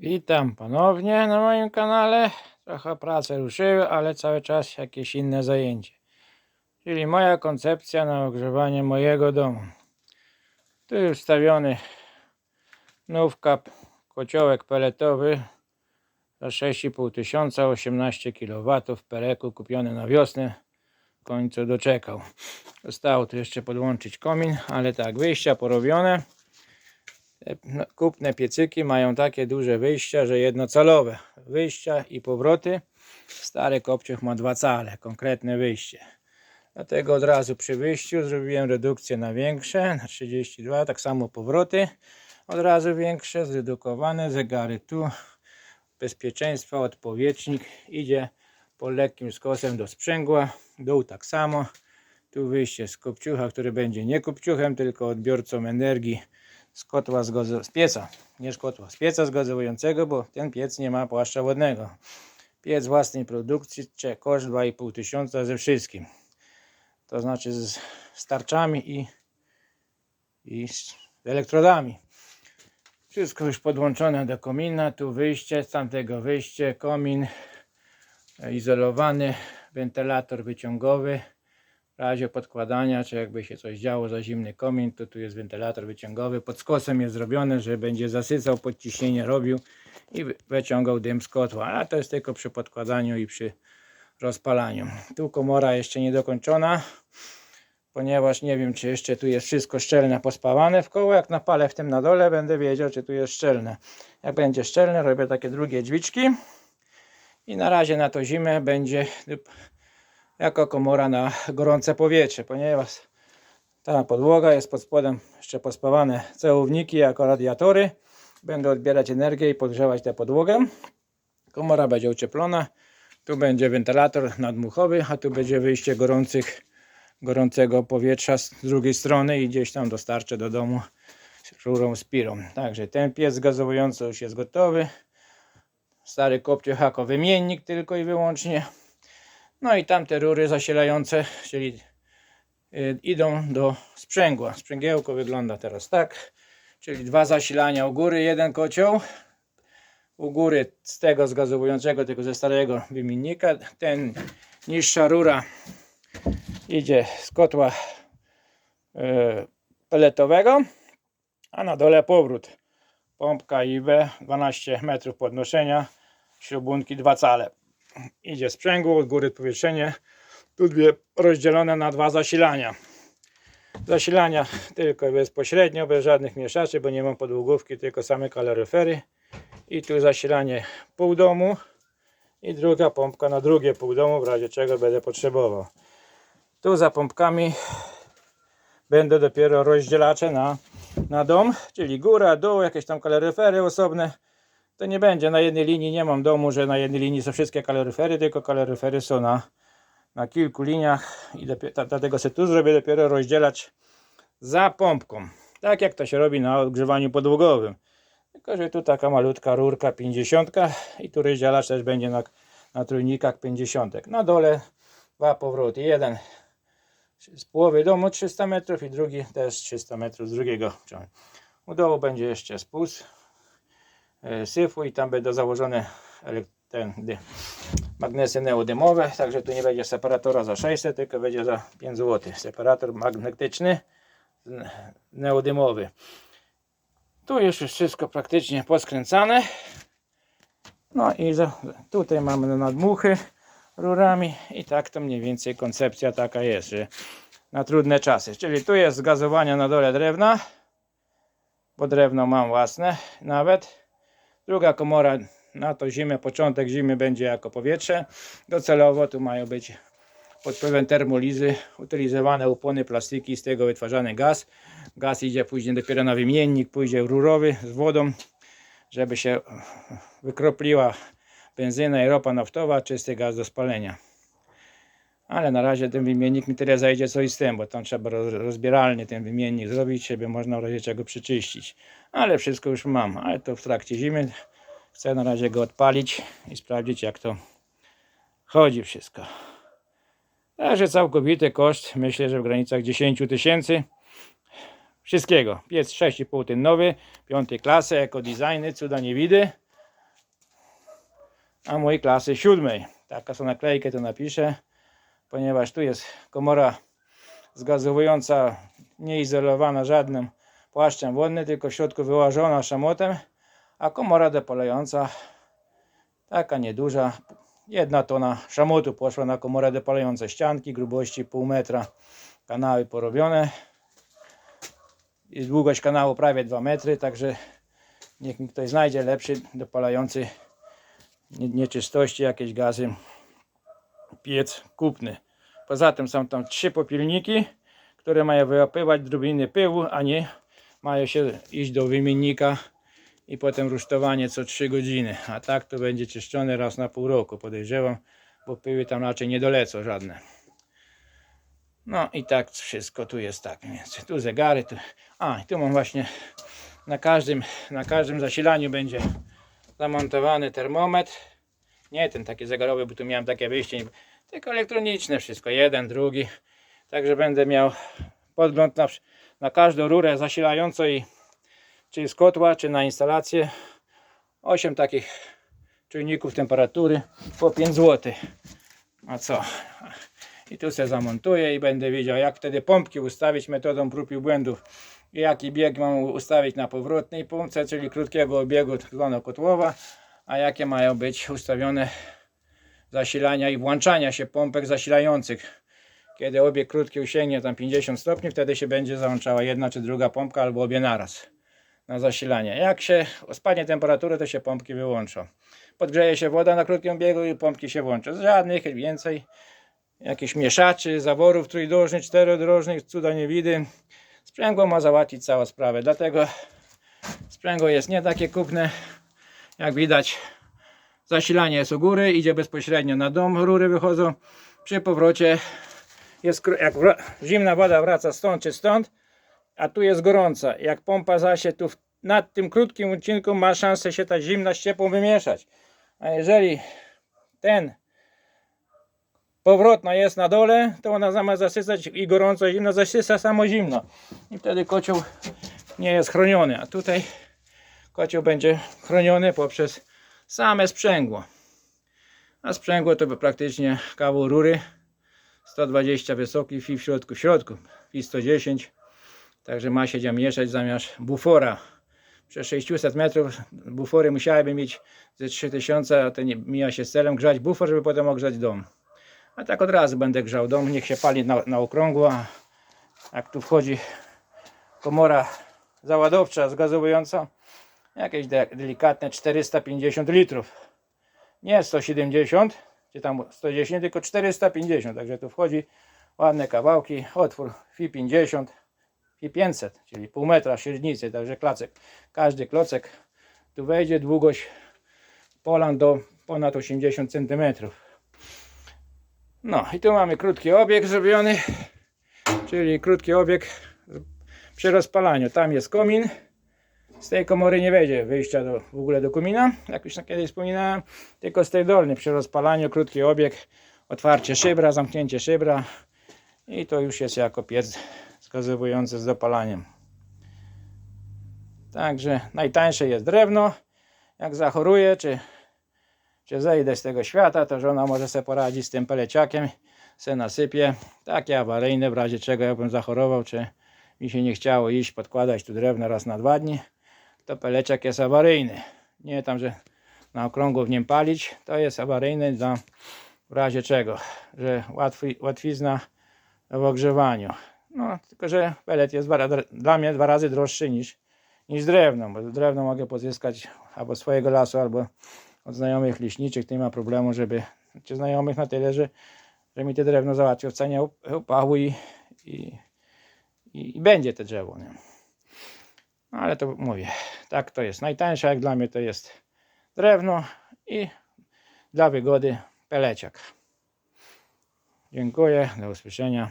Witam ponownie na moim kanale. Trochę prace ruszyły, ale cały czas jakieś inne zajęcie. Czyli moja koncepcja na ogrzewanie mojego domu. Tu już wstawiony nówka, kociołek peletowy za 6,5 tysiąca, 18 kW Pereku, kupiony na wiosnę. W końcu doczekał. Zostało tu jeszcze podłączyć komin, ale tak, wyjścia porobione. Kupne piecyki mają takie duże wyjścia, że jednocalowe wyjścia i powroty. Stary kopciuch ma dwa cale, konkretne wyjście. Dlatego od razu przy wyjściu zrobiłem redukcję na większe, na 32, tak samo powroty. Od razu większe, zredukowane, zegary tu. Bezpieczeństwa, odpowietrznik idzie po lekkim skosem do sprzęgła. Dół tak samo. Tu wyjście z kopciucha, który będzie nie kopciuchem, tylko odbiorcą energii z kotła z, z pieca, nie z kotła, z pieca zgazowującego, bo ten piec nie ma płaszcza wodnego. Piec własnej produkcji, cze- koszt 2,5 tysiąca ze wszystkim. To znaczy z starczami i, i z elektrodami. Wszystko już podłączone do komina, tu wyjście, z tamtego wyjście, komin e, izolowany, wentylator wyciągowy. W razie podkładania, czy jakby się coś działo za zimny komin, to tu jest wentylator wyciągowy. Pod skosem jest zrobione, że będzie zasycał, podciśnienie robił i wy- wyciągał dym z kotła. A to jest tylko przy podkładaniu i przy rozpalaniu. Tu komora jeszcze nie dokończona, ponieważ nie wiem, czy jeszcze tu jest wszystko szczelne pospawane w koło. Jak napalę w tym na dole, będę wiedział, czy tu jest szczelne. Jak będzie szczelne, robię takie drugie drzwiczki. I na razie na to zimę będzie jako komora na gorące powietrze, ponieważ ta podłoga jest pod spodem jeszcze pospawane cełowniki jako radiatory. Będą odbierać energię i podgrzewać tę podłogę. Komora będzie ocieplona. Tu będzie wentylator nadmuchowy, a tu będzie wyjście gorących, gorącego powietrza z drugiej strony i gdzieś tam dostarczę do domu rurą z pirą. Także ten piec gazowujący już jest gotowy. Stary kopciuch jako wymiennik tylko i wyłącznie. No i tamte rury zasilające, czyli y, idą do sprzęgła. Sprzęgiełko wygląda teraz tak, czyli dwa zasilania u góry, jeden kocioł. U góry z tego zgazowującego, tylko ze starego wymiennika. Ten niższa rura idzie z kotła y, peletowego, a na dole powrót. Pompka IB, 12 metrów podnoszenia, śrubunki dwa cale idzie sprzęgło, od góry powietrzenie. Tu dwie rozdzielone na dwa zasilania. Zasilania tylko bezpośrednio, bez żadnych mieszaczy, bo nie mam podłogówki, tylko same kaloryfery. I tu zasilanie pół domu i druga pompka na drugie pół domu, w razie czego będę potrzebował. Tu za pompkami będą dopiero rozdzielacze na, na dom, czyli góra, dół, jakieś tam kaloryfery osobne to nie będzie na jednej linii, nie mam domu, że na jednej linii są wszystkie kaloryfery, tylko kaloryfery są na, na kilku liniach i dopiero, dlatego sobie tu zrobię dopiero rozdzielać za pompką, tak jak to się robi na ogrzewaniu podłogowym. Tylko, że tu taka malutka rurka 50 i tu rozdzielacz też będzie na, na trójnikach 50. Na dole dwa powroty, jeden z połowy domu 300 metrów i drugi też 300 metrów z drugiego. U dołu będzie jeszcze spust syfu i tam będą założone ten, magnesy neodymowe, także tu nie będzie separatora za 600, tylko będzie za 5 zł. Separator magnetyczny neodymowy. Tu już jest wszystko praktycznie poskręcane. No i za, tutaj mamy nadmuchy rurami i tak to mniej więcej koncepcja taka jest, że na trudne czasy. Czyli tu jest zgazowanie na dole drewna, bo drewno mam własne nawet. Druga komora na to zimę, początek zimy będzie jako powietrze. Docelowo tu mają być pod wpływem termolizy utylizowane opony plastiki, z tego wytwarzany gaz. Gaz idzie później dopiero na wymiennik, pójdzie rurowy z wodą, żeby się wykropliła benzyna i ropa naftowa, czysty gaz do spalenia. Ale na razie ten wymiennik mi tyle zajdzie co i z tym, bo tam trzeba roz- rozbieralnie ten wymiennik zrobić, żeby można w razie czego przyczyścić. Ale wszystko już mam, ale to w trakcie zimy. Chcę na razie go odpalić i sprawdzić jak to chodzi wszystko. Także całkowity koszt myślę, że w granicach 10 tysięcy. Wszystkiego. Piec 6,5 nowy, piątej klasy, ekodesigny, cuda nie widy. a mój klasy siódmej. Taka są naklejkę to napiszę, ponieważ tu jest komora zgazowująca, nieizolowana żadnym płaszczem wodnym, tylko w środku wyłażona szamotem, a komora dopalająca taka nieduża, jedna tona szamotu poszła na komorę dopalającą ścianki grubości pół metra, kanały porobione i długość kanału prawie 2 metry, także niech mi ktoś znajdzie lepszy dopalający nie- nieczystości, jakieś gazy piec kupny. Poza tym są tam trzy popilniki, które mają wyłapywać drobiny pyłu, a nie mają się iść do wymiennika i potem rusztowanie co 3 godziny. A tak to będzie czyszczone raz na pół roku, podejrzewam, bo pyły tam raczej nie dolecą żadne. No i tak wszystko tu jest tak więc Tu zegary, tu. A, tu mam właśnie na każdym, na każdym zasilaniu będzie zamontowany termometr. Nie ten taki zegarowy, bo tu miałem takie wyjście, tylko elektroniczne wszystko, jeden, drugi. Także będę miał podgląd na, na każdą rurę zasilającą i czy z kotła, czy na instalację. 8 takich czujników temperatury po 5 zł. A co? I tu się zamontuję i będę wiedział jak wtedy pompki ustawić metodą prób i błędów. I jaki bieg mam ustawić na powrotnej pompce, czyli krótkiego obiegu tzw. kotłowa, a jakie mają być ustawione zasilania i włączania się pompek zasilających. Kiedy obieg krótki usięgnie tam 50 stopni, wtedy się będzie załączała jedna czy druga pompka albo obie naraz na zasilanie. Jak się spadnie temperatura, to się pompki wyłączą. Podgrzeje się woda na krótkim biegu i pompki się włączą. Żadnych więcej jakichś mieszaczy, zaworów trójdrożnych, czterodrożnych, cuda nie widy. Sprzęgło ma załatwić całą sprawę. Dlatego sprzęgło jest nie takie kupne. Jak widać, zasilanie jest u góry, idzie bezpośrednio na dom, rury wychodzą. Przy powrocie jest, jak zimna woda wraca stąd czy stąd, a tu jest gorąca. Jak pompa zasie tu nad tym krótkim odcinku ma szansę się ta zimna z ciepłą wymieszać. A jeżeli ten powrotna jest na dole, to ona zamiast zasysać i gorąco zimno zasysa samo zimno. I wtedy kocioł nie jest chroniony. A tutaj kocioł będzie chroniony poprzez same sprzęgło. A sprzęgło to by praktycznie kawał rury 120 wysoki, fi w środku, w środku, fi 110. Także ma się gdzie mieszać zamiast bufora. Przez 600 metrów bufory musiałyby mieć ze 3000, a nie mija się z celem grzać bufor, żeby potem ogrzać dom. A tak od razu będę grzał dom, niech się pali na, na okrągło. Jak tu wchodzi komora załadowcza, zgazowująca, jakieś de- delikatne 450 litrów. Nie 170, czy tam 110, tylko 450. Także tu wchodzi ładne kawałki, otwór FI 50, FI 500, czyli pół metra średnicy, także klacek. Każdy klocek tu wejdzie, długość polan do ponad 80 cm. No i tu mamy krótki obieg zrobiony, czyli krótki obieg przy rozpalaniu. Tam jest komin. Z tej komory nie będzie wyjścia do, w ogóle do komina, jak już kiedyś wspominałem, tylko z tej dolnej przy rozpalaniu krótki obieg, otwarcie szybra, zamknięcie szybra i to już jest jako piec zgazowujący z dopalaniem. Także najtańsze jest drewno. Jak zachoruję, czy, czy zejdę z tego świata, to żona może sobie poradzić z tym peleciakiem, se nasypie. Takie awaryjne, w razie czego ja bym zachorował, czy mi się nie chciało iść, podkładać tu drewno raz na dwa dni, to peleciak jest awaryjny. Nie tam, że na okrągło w nim palić, to jest awaryjny dla w razie czego, że łatwi, łatwizna w ogrzewaniu. No, tylko że pelet jest dwa, dla mnie dwa razy droższy niż, niż drewno, bo drewno mogę pozyskać albo z swojego lasu, albo od znajomych liśniczych, to nie ma problemu, żeby, czy znajomych na tyle, że, że mi te drewno załatwią w cenie up- upału i, i, i, i będzie te drzewo. Nie? No, ale to mówię, tak to jest. Najtańsze jak dla mnie to jest drewno i dla wygody peleciak. Dziękuję, do usłyszenia.